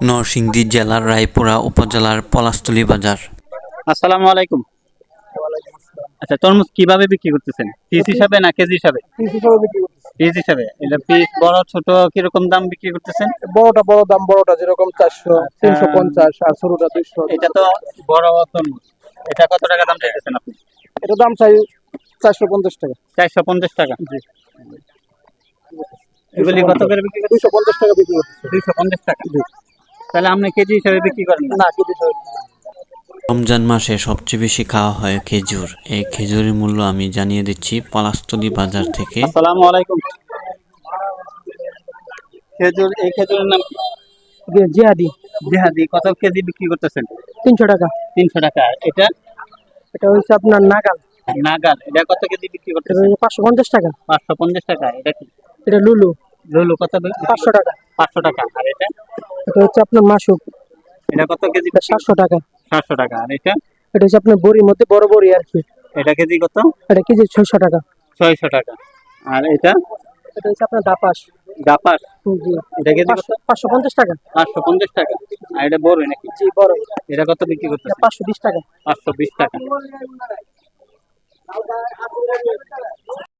নরসিংদী জেলার রায়পুরা উপজেলার পলাশতলী বাজার। আসসালামু আলাইকুম। আচ্ছা তরমুজ কীভাবে বিক্রি করতেছেন? পিস হিসাবে না কেজি হিসাবে? পিস হিসাবে এটা পিস বড় ছোট কীরকম দাম বিক্রি করতেছেন? বড়টা বড় দাম বড়টা যেরকম চারশো তিনশো পঞ্চাশ আর ছোটটা দুইশো। এটা তো বড় তরমুজ। এটা কত টাকা দাম চাইতেছেন আপনি? এটা দাম চাই চারশো পঞ্চাশ টাকা। চারশো পঞ্চাশ টাকা? এগুলি কত করে বিক্রি দুইশো পঞ্চাশ টাকা বিক্রি করতেছি। দুইশো পঞ্চাশ টাকা। তাহলে আপনি কেজি হিসাবে বিক্রি করেন না? কেজি রমজান মাসে সবচেয়ে বেশি খাওয়া হয় খেজুর। এই খেজুরের মূল্য আমি জানিয়ে দিচ্ছি পলাশতলী বাজার থেকে। আসসালামু আলাইকুম। খেজুর এই খেজুরের নাম জিহাদি। জিহাদি কত কেজি বিক্রি করতেছেন? তিনশো টাকা। তিনশো টাকা। এটা? এটা হচ্ছে আপনার নাগাল। নাগাল এটা কত কেজি বিক্রি করতেছেন? পাঁচশো পঞ্চাশ টাকা। পাঁচশো পঞ্চাশ টাকা এটা কি? এটা লুলু। লুলু কত? পাঁচশো টাকা। পাঁচশো টাকা। আর এটা? এটা হচ্ছে আপনার মাসুক। এটা কত কেজি সাতশো টাকা। সাতশো টাকা। আর এটা? এটা হচ্ছে আপনার বড়ির মধ্যে বড় বড়ি আর কি। এটা কেজি কত? এটা কেজি ছয়শো টাকা। ছয়শো টাকা। আর এটা? এটা হচ্ছে আপনার দাপাস। গাপাস জি। এটা কেজি পাঁচশো পঞ্চাশ টাকা। পাঁচশো পঞ্চাশ টাকা। আর এটা বড় নাকি? জি বড়। এটা কত বিক্রি করতেছে এটা পাঁচশো বিশ টাকা। পাঁচশো বিশ টাকা।